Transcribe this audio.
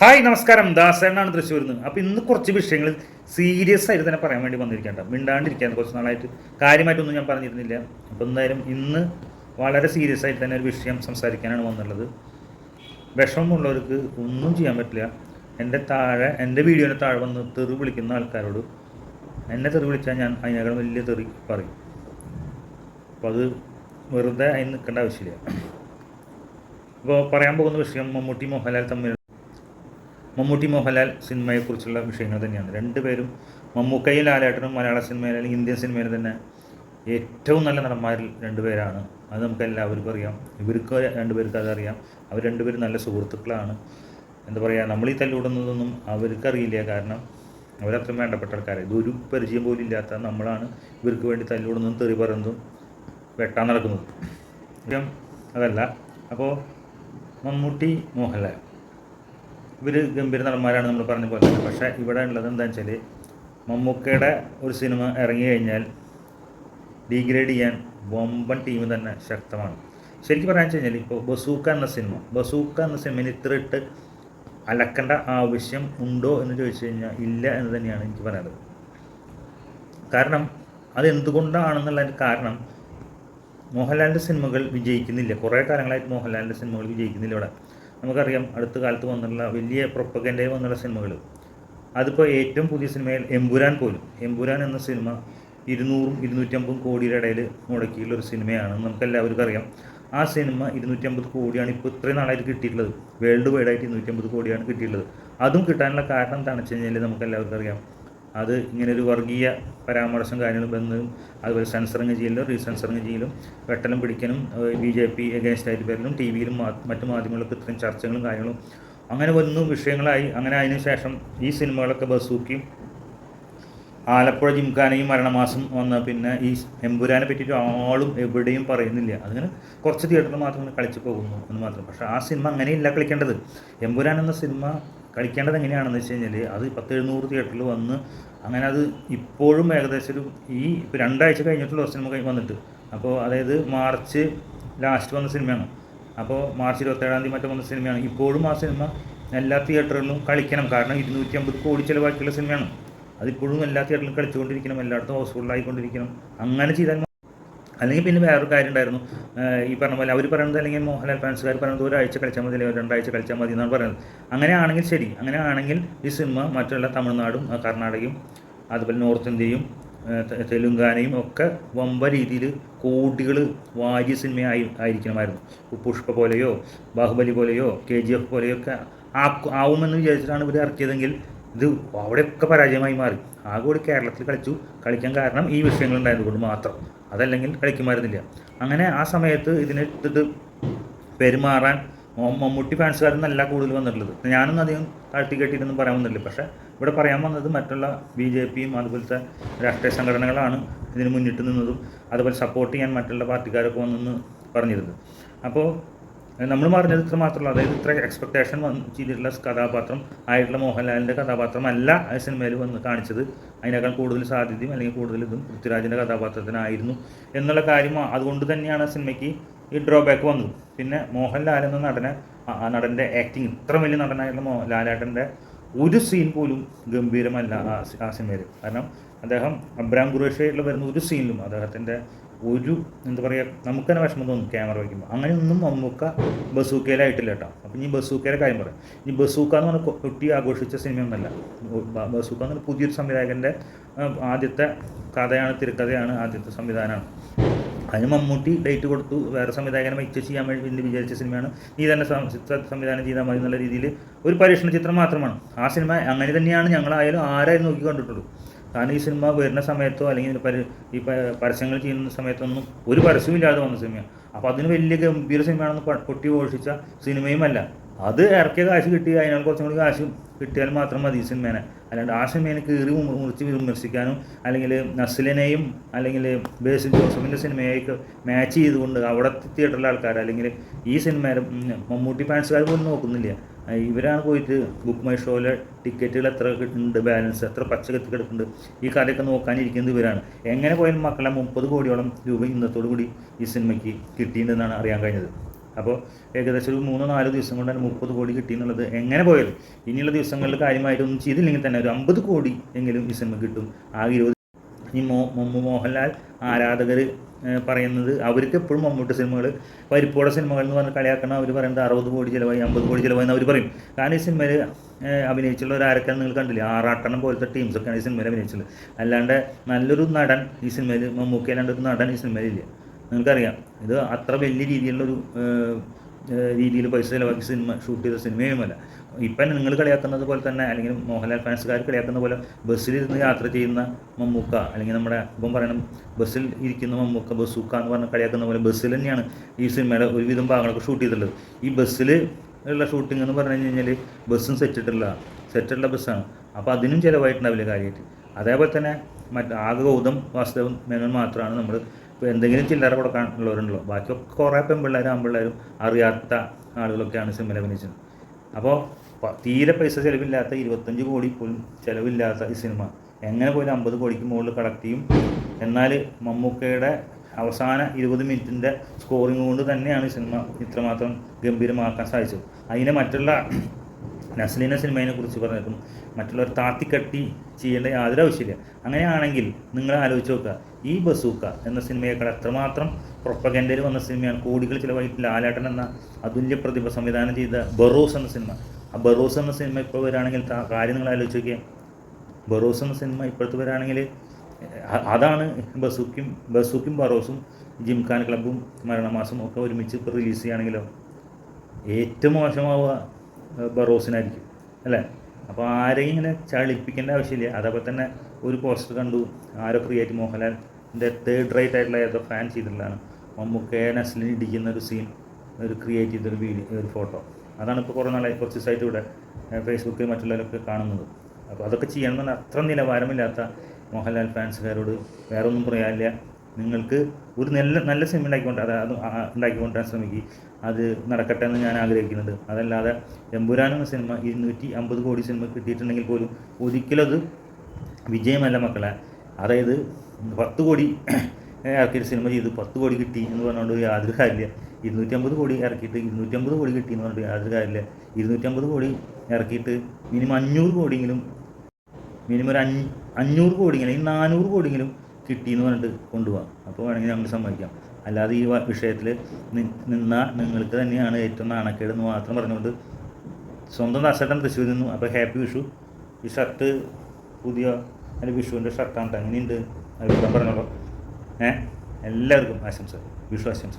Hi നമസ്കാരം. ദാസേനാണ് തൃശ്ശൂരിൽ നിന്ന്. അപ്പോൾ ഇന്ന് കുറച്ച് വിഷയങ്ങൾ സീരിയസ് ആയിട്ട് തന്നെ പറയാൻ വേണ്ടി വന്നിരിക്കേണ്ട മിണ്ടാണ്ടിരിക്കാൻ കുറച്ച് നാളായിട്ട്. കാര്യമായിട്ടൊന്നും ഞാൻ പറഞ്ഞിരുന്നില്ല. അപ്പോൾ എന്തായാലും ഇന്ന് വളരെ സീരിയസ് ആയിട്ട് തന്നെ ഒരു വിഷയം സംസാരിക്കാനാണ് വന്നുള്ളത്. വിഷമമുള്ളവർക്ക് ഒന്നും ചെയ്യാൻ പറ്റില്ല. എന്റെ താഴെ എന്റെ വീഡിയോന്റെ താഴെ വന്ന് തെറി വിളിക്കുന്ന ആൾക്കാരോട് എന്നെ തെറി വിളിച്ചാൽ ഞാൻ അതിനേക്കാൾ വലിയ തെറി പറയും. അപ്പോൾ അത് വെറുതെ അതിന് നിൽക്കേണ്ട ആവശ്യമില്ല. അപ്പോൾ പറയാൻ പോകുന്ന വിഷയം മമ്മൂട്ടി മോഹൻലാൽ തമ്മിൽ മമ്മൂട്ടി മോഹൻലാൽ സിനിമയെക്കുറിച്ചുള്ള വിഷയങ്ങൾ തന്നെയാണ്. രണ്ടുപേരും മമ്മൂക്കയും ലാലേട്ടനും മലയാള സിനിമയിൽ അല്ലെങ്കിൽ ഇന്ത്യൻ സിനിമയിൽ തന്നെ ഏറ്റവും നല്ല നടന്മാരിൽ രണ്ടുപേരാണ് അത് നമുക്ക് എല്ലാവർക്കും അറിയാം. ഇവർക്ക് രണ്ടുപേർക്ക് അതറിയാം അവർ രണ്ടുപേരും നല്ല സുഹൃത്തുക്കളാണ്. എന്താ പറയുക നമ്മൾ ഈ തല്ലുവിടുന്നതൊന്നും അവർക്കറിയില്ല കാരണം അവരത്രയും വേണ്ടപ്പെട്ട ആൾക്കാരെ. ഇതൊരു പരിചയം പോലും ഇല്ലാത്ത നമ്മളാണ് ഇവർക്ക് വേണ്ടി തല്ലുവിടുന്നതും തെറി പറയുന്നതും വെട്ടാൻ നടക്കുന്നത്. അതല്ല. അപ്പോൾ മമ്മൂട്ടി മോഹൻലാൽ. ഇവർ ഗംഭീര നടന്മാരാണ് നമ്മൾ പറഞ്ഞ പോലെ പക്ഷേ ഇവിടെ ഉള്ളത് എന്താണെന്ന് വെച്ചാൽ മമ്മൂക്കയുടെ ഒരു സിനിമ ഇറങ്ങി കഴിഞ്ഞാൽ ഡീഗ്രേഡ് ചെയ്യാൻ ബോംബൻ ടീം തന്നെ ശക്തമാണ്. ശരിക്കും പറയാൻ വെച്ച് കഴിഞ്ഞാൽ ഇപ്പോൾ ബസൂക്ക എന്ന സിനിമ ബസൂക്ക എന്ന സിനിമയിൽ ഇത്ര ഇട്ട് അലക്കേണ്ട ആവശ്യം ഉണ്ടോ എന്ന് ചോദിച്ചു കഴിഞ്ഞാൽ ഇല്ല എന്ന് തന്നെയാണ് എനിക്ക് പറയുന്നത് കാരണം അത് എന്തുകൊണ്ടാണെന്നുള്ളതിന്റെ കാരണം മോഹൻലാലിന്റെ സിനിമകൾ വിജയിക്കുന്നില്ല. കുറേ കാലങ്ങളായിട്ട് മോഹൻലാലിന്റെ സിനിമകൾ വിജയിക്കുന്നില്ല ഇവിടെ. നമുക്കറിയാം അടുത്ത കാലത്ത് വന്നുള്ള വലിയ പ്രൊപ്പഗൻഡയിൽ വന്നുള്ള സിനിമകൾ അതിപ്പോൾ ഏറ്റവും പുതിയ സിനിമയിൽ എമ്പുരാൻ പോലും. എമ്പുരാൻ എന്ന സിനിമ ഇരുന്നൂറും ഇരുന്നൂറ്റമ്പതും കോടിയുടെ ഇടയിൽ മുടക്കിയുള്ള ഒരു സിനിമയാണ് നമുക്ക് എല്ലാവർക്കും അറിയാം. ആ സിനിമ ഇരുന്നൂറ്റമ്പത് കോടിയാണ് ഇപ്പോൾ ഇത്രയും നാളായിട്ട് കിട്ടിയിട്ടുള്ളത്. വേൾഡ് വൈഡായിട്ട് ഇരുന്നൂറ്റമ്പത് കോടിയാണ് കിട്ടിയിട്ടുള്ളത്. അതും കിട്ടാനുള്ള കാരണം എന്താണെന്ന് വെച്ച് കഴിഞ്ഞാൽ നമുക്ക് എല്ലാവർക്കും അറിയാം. അത് ഇങ്ങനെ ഒരു വർഗീയ പരാമർശം കാര്യങ്ങളും ബന്ധവും അതുപോലെ സെൻസറിങ് ചെയ്യലും റീസെൻസറിങ് ചെയ്യലും വെട്ടലും പിടിക്കലും ബി ജെ പി എഗൈൻസ്റ്റ് ആയിട്ട് പേരിലും ടി വിയിലും മറ്റു മാധ്യമങ്ങളൊക്കെ ഇത്രയും ചർച്ചകളും കാര്യങ്ങളും അങ്ങനെ വന്നു വിഷയങ്ങളായി. അങ്ങനെ അതിന് ശേഷം ഈ സിനിമകളൊക്കെ ബസൂക്കിയും ആലപ്പുഴ ജിംഖാനയും മരണമാസം വന്ന പിന്നെ ഈ എമ്പുരാനെ പറ്റിയിട്ട് ആളും എവിടെയും പറയുന്നില്ല. അതിങ്ങനെ കുറച്ച് തിയേറ്ററിൽ മാത്രം കളിച്ച് പോകുന്നു എന്ന് മാത്രം. പക്ഷേ ആ സിനിമ അങ്ങനെയില്ല കളിക്കേണ്ടത്. എമ്പുരാൻ എന്ന സിനിമ കളിക്കേണ്ടത് എങ്ങനെയാണെന്ന് വെച്ച് കഴിഞ്ഞാൽ അത് പത്ത് എഴുന്നൂറ് തിയേറ്ററിൽ വന്ന് അങ്ങനെ അത് ഇപ്പോഴും ഏകദേശം ഒരു ഈ ഇപ്പോൾ രണ്ടാഴ്ച കഴിഞ്ഞിട്ടുള്ള സിനിമ വന്നിട്ട്. അപ്പോൾ അതായത് മാർച്ച് ലാസ്റ്റ് വന്ന സിനിമയാണ് അപ്പോൾ മാർച്ച് ഇരുപത്തേഴാം തീയതി മറ്റോ വന്ന സിനിമയാണ് ഇപ്പോഴും ആ സിനിമ എല്ലാ തിയേറ്ററിലും കളിക്കണം. കാരണം ഇരുന്നൂറ്റി അമ്പത് കോടി ചിലവാക്കിയുള്ള സിനിമയാണ് അതിപ്പോഴും എല്ലാ തിയേറ്ററിലും കളിച്ചുകൊണ്ടിരിക്കണം. എല്ലായിടത്തും ഹൗസ്ഫുള്ളായിക്കൊണ്ടിരിക്കണം അങ്ങനെ ചെയ്താൽ അല്ലെങ്കിൽ പിന്നെ വേറൊരു കാര്യം ഉണ്ടായിരുന്നു. ഈ പറഞ്ഞ പോലെ അവർ പറയുന്നത് അല്ലെങ്കിൽ മോഹൻലാൽ ഫാൻസുകാർ പറയുന്നത് ഒരാഴ്ച കളിച്ചാൽ മതി അല്ലെങ്കിൽ രണ്ടാഴ്ച കളിച്ചാൽ മതി എന്നാണ് പറയുന്നത്. അങ്ങനെയാണെങ്കിൽ ശരി. അങ്ങനെയാണെങ്കിൽ ഈ സിനിമ മറ്റുള്ള തമിഴ്നാടും കർണാടകയും അതുപോലെ നോർത്ത് ഇന്ത്യയും തെലുങ്കാനയും ഒക്കെ വമ്പ രീതിയിൽ കോടികൾ വാരിയ സിനിമയായി ആയിരിക്കണമായിരുന്നു. പുഷ്പ പോലെയോ ബാഹുബലി പോലെയോ കെ ജി എഫ് പോലെയോ ഒക്കെ ആക്കു ആവുമെന്ന് വിചാരിച്ചിട്ടാണ് ഇവർ ഇറക്കിയതെങ്കിൽ ഇത് അവിടെയൊക്കെ പരാജയമായി മാറി. ആകെ കൂടി കേരളത്തിൽ കളിച്ചു. കളിക്കാൻ കാരണം ഈ വിഷയങ്ങൾ ഉണ്ടായതുകൊണ്ട് മാത്രം. അതല്ലെങ്കിൽ കളിക്കുമായിരുന്നില്ല. അങ്ങനെ ആ സമയത്ത് ഇതിനെടുത്തിട്ട് പെരുമാറാൻ മൊ- മമ്മൂട്ടി ഫാൻസുകാരെന്നല്ല കൂടുതൽ വന്നിട്ടുള്ളത്. ഞാനൊന്നും അധികം താഴ്ത്തി കെട്ടിയിട്ടൊന്നും പറയാൻ വന്നില്ല പക്ഷേ ഇവിടെ പറയാൻ വന്നത് മറ്റുള്ള ബി ജെ പിയും അതുപോലത്തെ രാഷ്ട്രീയ സംഘടനകളാണ് ഇതിന് മുന്നിട്ട് നിന്നതും അതുപോലെ സപ്പോർട്ട് ചെയ്യാൻ മറ്റുള്ള പാർട്ടിക്കാരൊക്കെ വന്നെന്ന് പറഞ്ഞിരുന്നത്. അപ്പോൾ നമ്മൾ പറഞ്ഞത് ഇത്ര മാത്രമല്ല. അതായത് ഇത്ര എക്സ്പെക്ടേഷൻ വന്ന് ചെയ്തിട്ടുള്ള കഥാപാത്രം ആയിട്ടുള്ള മോഹൻലാലിന്റെ കഥാപാത്രമല്ല ആ സിനിമയിൽ വന്ന് കാണിച്ചത്. അതിനേക്കാൾ കൂടുതൽ സാധ്യതയും അല്ലെങ്കിൽ കൂടുതൽ ഇതും പൃഥ്വിരാജിന്റെ കഥാപാത്രത്തിനായിരുന്നു എന്നുള്ള കാര്യം അതുകൊണ്ട് തന്നെയാണ് സിനിമയ്ക്ക് ഈ ഡ്രോബാക്ക് വന്നത്. പിന്നെ മോഹൻലാൽ എന്ന നടനെ നടന്റെ ആക്ടിങ് ഇത്ര വലിയ നടനായിട്ടുള്ള മോ ലാലേട്ടന്റെ ഒരു സീൻ പോലും ഗംഭീരമല്ല ആ സിനിമയിൽ. കാരണം അദ്ദേഹം അബ്രാം ഖുറേഷയിൽ വരുന്ന ഒരു സീനിലും അദ്ദേഹത്തിന്റെ ഒരു എന്താ പറയുക നമുക്ക് തന്നെ വിഷമം തോന്നും ക്യാമറ വയ്ക്കുമ്പോൾ അങ്ങനെയൊന്നും മമ്മൂക്ക ബസൂക്കയിലായിട്ടില്ല കേട്ടോ. അപ്പം ഇനി ബസൂക്കയുടെ കാര്യം പറയാം. ഇനി ബസൂക്ക എന്ന് പറഞ്ഞ കുട്ടി ആഘോഷിച്ച സിനിമയൊന്നല്ല. ബസൂക്ക എന്ന് പറഞ്ഞ പുതിയൊരു സംവിധായകന്റെ ആദ്യത്തെ കഥയാണ് തിരക്കഥയാണ് ആദ്യത്തെ സംവിധാനമാണ്. അതിന് മമ്മൂട്ടി ഡേറ്റ് കൊടുത്തു. വേറെ സംവിധായകനെ വെച്ച് ചെയ്യാൻ വേണ്ടി എന്ന് വിചാരിച്ച സിനിമയാണ്. നീ തന്നെ സംവിധാനം ചെയ്താൽ മതി എന്നുള്ള രീതിയിൽ ഒരു പരീക്ഷണ ചിത്രം മാത്രമാണ്. ആ സിനിമ അങ്ങനെ തന്നെയാണ് ഞങ്ങളായാലും ആരായാലും നോക്കി കണ്ടിട്ടുള്ളൂ. കാരണം ഈ സിനിമ വരുന്ന സമയത്തോ അല്ലെങ്കിൽ ഈ പരസ്യങ്ങൾ ചെയ്യുന്ന സമയത്തൊന്നും ഒരു പരസ്യവും ഇല്ലാതെ വന്ന സിനിമയാണ് അപ്പോൾ അതിന് വലിയ ഗംഭീര സിനിമയാണെന്ന് പൊട്ടി ഘോഷിച്ച സിനിമയുമല്ല. അത് ഇറക്കിയ കാശ് കിട്ടി അതിനാൽ കുറച്ചും കൂടി കാശ് കിട്ടിയാൽ മാത്രം മതി സിനിമേനെ. അല്ലാണ്ട് ആ സിനിമേനെ കീറി മുറി- മുറിച്ച് വിമർശിക്കാനും അല്ലെങ്കിൽ നസ്ലിനെയും അല്ലെങ്കിൽ ബേസിൽ ജോസഫിന്റെ സിനിമയൊക്കെ മാച്ച് ചെയ്തുകൊണ്ട് അവിടെ തിയേറ്ററിലെ ആൾക്കാർ അല്ലെങ്കിൽ ഈ സിനിമ മമ്മൂട്ടി ഫാൻസുകാർ പോലും നോക്കുന്നില്ല. ഇവരാണ് പോയിട്ട് ബുക്ക് മൈ ഷോയിലെ ടിക്കറ്റുകൾ എത്ര ഉണ്ട് ബാലൻസ് എത്ര പച്ച കത്തി കിടക്കുന്നുണ്ട് ഈ കഥയൊക്കെ നോക്കാനിരിക്കുന്നത് ഇവരാണ്. എങ്ങനെ പോയാലും മക്കളെ മുപ്പത് കോടിയോളം രൂപ ഇന്നത്തോടു കൂടി ഈ സിനിമയ്ക്ക് കിട്ടിയിട്ടുണ്ടെന്നാണ് അറിയാൻ കഴിഞ്ഞത്. അപ്പോൾ ഏകദേശം ഒരു മൂന്നോ നാലോ ദിവസം കൊണ്ട് തന്നെ മുപ്പത് കോടി കിട്ടി എന്നുള്ളത് എങ്ങനെ പോയത്? ഇനിയുള്ള ദിവസങ്ങളിൽ കാര്യമായിട്ടൊന്നും ചെയ്തില്ലെങ്കിൽ തന്നെ ഒരു അമ്പത് കോടി എങ്കിലും ഈ സിനിമ കിട്ടും. ആ ഇരുപത് ഈ മോ മമ്മു മോഹൻലാൽ ആരാധകർ പറയുന്നത് അവർക്ക് എപ്പോഴും മമ്മൂട്ടി സിനിമകൾ പരിപ്പോടെ സിനിമകൾ എന്ന് പറഞ്ഞ് കളിയാക്കണം. അവർ പറയുന്നത് അറുപത് കോടി ചിലവായി അമ്പത് കോടി ചിലവായി എന്ന് അവർ പറയും. കാരണം ഈ സിനിമയിൽ അഭിനയിച്ചുള്ള ഒരു ആരൊക്കെ നിങ്ങൾ കണ്ടില്ലേ? ആറാട്ടണം പോലത്തെ ടീംസൊക്കെയാണ് ഈ സിനിമയിൽ അഭിനയിച്ചത് അല്ലാണ്ട് നല്ലൊരു നടൻ ഈ സിനിമയിൽ മമ്മൂക്കി അല്ലാണ്ട് ഒരു നടൻ ഈ സിനിമയിലില്ല നിങ്ങൾക്കറിയാം ഇത് അത്ര വലിയ രീതിയിലുള്ളൊരു രീതിയിൽ പൈസ ചിലവാക്കി സിനിമ ഷൂട്ട് ചെയ്ത സിനിമയുമല്ല ഇപ്പം നിങ്ങൾ കളിയാക്കുന്നത് പോലെ തന്നെ അല്ലെങ്കിൽ മോഹൻലാൽ ഫാൻസുകാർ കളിയാക്കുന്ന പോലെ ബസ്സിലിരുന്ന് യാത്ര ചെയ്യുന്ന മമ്മൂക്ക അല്ലെങ്കിൽ നമ്മുടെ ഇപ്പം പറയണം ബസ്സിൽ ഇരിക്കുന്ന മമ്മൂക്ക ബസ്സൂക്ക എന്ന് പറഞ്ഞ കളിയാക്കുന്ന പോലെ ബസ്സിൽ തന്നെയാണ് ഈ സിനിമയുടെ ഒരുവിധം ഭാഗങ്ങളൊക്കെ ഷൂട്ട് ചെയ്തിട്ടുള്ളത്. ഈ ബസ്സിൽ ഉള്ള ഷൂട്ടിംഗ് എന്ന് പറഞ്ഞു കഴിഞ്ഞാൽ ബസ്സും സെറ്റിട്ടുള്ള സെറ്റുള്ള ബസ്സാണ്. അപ്പോൾ അതിനും ചിലവായിട്ടുണ്ടാവില്ല കാര്യമായിട്ട്. അതേപോലെ തന്നെ മറ്റ് ആകെ ഗൗതം വാസുദേവൻ മേനോൻ മാത്രമാണ് നമ്മൾ ഇപ്പോൾ എന്തെങ്കിലും ചില്ലറ കൊടുക്കാനുള്ളവരുണ്ടല്ലോ. ബാക്കിയൊക്കെ കുറേ പെൺപിള്ളേരും ആൺപിള്ളേരും അറിയാത്ത ആളുകളൊക്കെയാണ് സിനിമയിൽ അഭിനയിച്ചത്. അപ്പോൾ തീരെ പൈസ ചിലവില്ലാത്ത ഇരുപത്തഞ്ച് കോടി പോലും ചിലവില്ലാത്ത ഈ സിനിമ എങ്ങനെ പോലും അമ്പത് കോടിക്ക് മുകളിൽ കളക്ട് ചെയ്യും. എന്നാൽ മമ്മൂക്കയുടെ അവസാന ഇരുപത് മിനിറ്റിന്റെ സ്കോറിംഗ് കൊണ്ട് തന്നെയാണ് സിനിമ ഇത്രമാത്രം ഗംഭീരമാക്കാൻ സാധിച്ചത്. അതിനെ മറ്റുള്ള നസ്ലീന സിനിമയെ കുറിച്ച് പറഞ്ഞേക്കും. മറ്റുള്ളവർ താത്തിക്കട്ടി ചെയ്യേണ്ട യാതൊരു ആവശ്യമില്ല. അങ്ങനെയാണെങ്കിൽ നിങ്ങൾ ആലോചിച്ച് നോക്കുക. ഈ ബസൂക്ക എന്ന സിനിമയേക്കാൾ എത്രമാത്രം പ്രൊപ്പഗൻഡയിൽ വന്ന സിനിമയാണ് കോടികൾ ചിലവായിട്ട് ലാലേട്ടൻ എന്ന അതുല്യ പ്രതിഭ സംവിധാനം ചെയ്ത ബറോസ് എന്ന സിനിമ. ആ ബറോസ് എന്ന സിനിമ ഇപ്പോൾ വരാണെങ്കിൽ കാര്യം നിങ്ങൾ ആലോചിച്ച് നോക്കിയാൽ ബറോസ് എന്ന സിനിമ ഇപ്പോഴത്തെ വരാണെങ്കിൽ അതാണ് ബസൂക്കും ബസൂക്കും ബറോസും ജിംഖാൻ ക്ലബും മരണമാസം ഒക്കെ ഒരുമിച്ച് ഇപ്പോൾ റിലീസ് ചെയ്യുകയാണെങ്കിലോ ഏറ്റവും മോശമാവുക ബറോസിനായിരിക്കും അല്ലേ? അപ്പോൾ ആരെയും ഇങ്ങനെ ചളിപ്പിക്കേണ്ട ആവശ്യമില്ല. അതേപോലെ തന്നെ ഒരു പോസ്റ്റർ കണ്ടു. ആരോ ക്രിയേറ്റ് മോഹൻലാലിന്റെ തേർഡ് റൈറ്റ് ആയിട്ടുള്ള ഏതോ ഫാൻ ചെയ്തിട്ടുള്ളതാണ്. മമ്മൂക്കയെ നസ്ലിന് ഇടിക്കുന്ന ഒരു സീൻ ഒരു ക്രിയേറ്റ് ചെയ്തൊരു വീഡിയോ ഒരു ഫോട്ടോ അതാണ് ഇപ്പോൾ കുറേ നാളായി കുറച്ച് ദിവസമായിട്ട് ഇവിടെ ഫേസ്ബുക്കിൽ മറ്റുള്ളവരൊക്കെ കാണുന്നത്. അപ്പോൾ അതൊക്കെ ചെയ്യണമെന്ന് അത്ര നിലവാരമില്ലാത്ത മോഹൻലാൽ ഫാൻസുകാരോട് വേറെ ഒന്നും പറയാനില്ല. നിങ്ങൾക്ക് ഒരു നല്ല നല്ല സിനിമ ഉണ്ടാക്കിക്കൊണ്ട് അത് അത് ആ- ഉണ്ടാക്കിക്കൊണ്ടുവരാൻ ശ്രമിക്കുക അത് നടക്കട്ടെ എന്ന് ഞാൻ ആഗ്രഹിക്കുന്നുണ്ട്. അതല്ലാതെ എമ്പുരാൻ എന്ന സിനിമ ഇരുന്നൂറ്റി അമ്പത് കോടി സിനിമ കിട്ടിയിട്ടുണ്ടെങ്കിൽ പോലും ഒരിക്കലും അത് വിജയമല്ല മക്കളെ. അതായത് പത്ത് കോടി ഇറക്കിയിട്ട് സിനിമ ചെയ്ത് പത്ത് കോടി കിട്ടി എന്ന് പറഞ്ഞുകൊണ്ട് യാതൊരു കാര്യമില്ല. ഇരുന്നൂറ്റമ്പത് കോടി ഇറക്കിയിട്ട് ഇരുന്നൂറ്റമ്പത് കോടി കിട്ടി എന്ന് പറഞ്ഞിട്ട് യാതൊരു കാര്യമില്ല. ഇരുന്നൂറ്റമ്പത് കോടി ഇറക്കിയിട്ട് മിനിമം അഞ്ഞൂറ് കോടിയെങ്കിലും മിനിമം ഒരു അഞ്ഞൂറ് കോടിയെങ്കിലും നാനൂറ് കോടിയെങ്കിലും കിട്ടി എന്ന് പറഞ്ഞിട്ട് കൊണ്ടുപോകാം അപ്പോൾ വേണമെങ്കിൽ ഞങ്ങൾ സമ്മതിക്കാം. അല്ലാതെ ഈ വിഷയത്തിൽ നിന്ന നിങ്ങൾക്ക് തന്നെയാണ് ഏറ്റവും നാണക്കേട് എന്ന് മാത്രം പറഞ്ഞുകൊണ്ട് സ്വന്തം ദാസേട്ടൻ തൃശ്ശൂരിൽ നിന്നു അപ്പോൾ ഹാപ്പി വിഷു. ഈ ഷർട്ട് പുതിയ അതിന്റെ വിഷുവിന്റെ ഷർട്ടാണ് അങ്ങനെയുണ്ട് അഭിപ്രായം പറഞ്ഞോളൂ. ഏഹ് എല്ലാവർക്കും ആശംസ വിഷു ആശംസ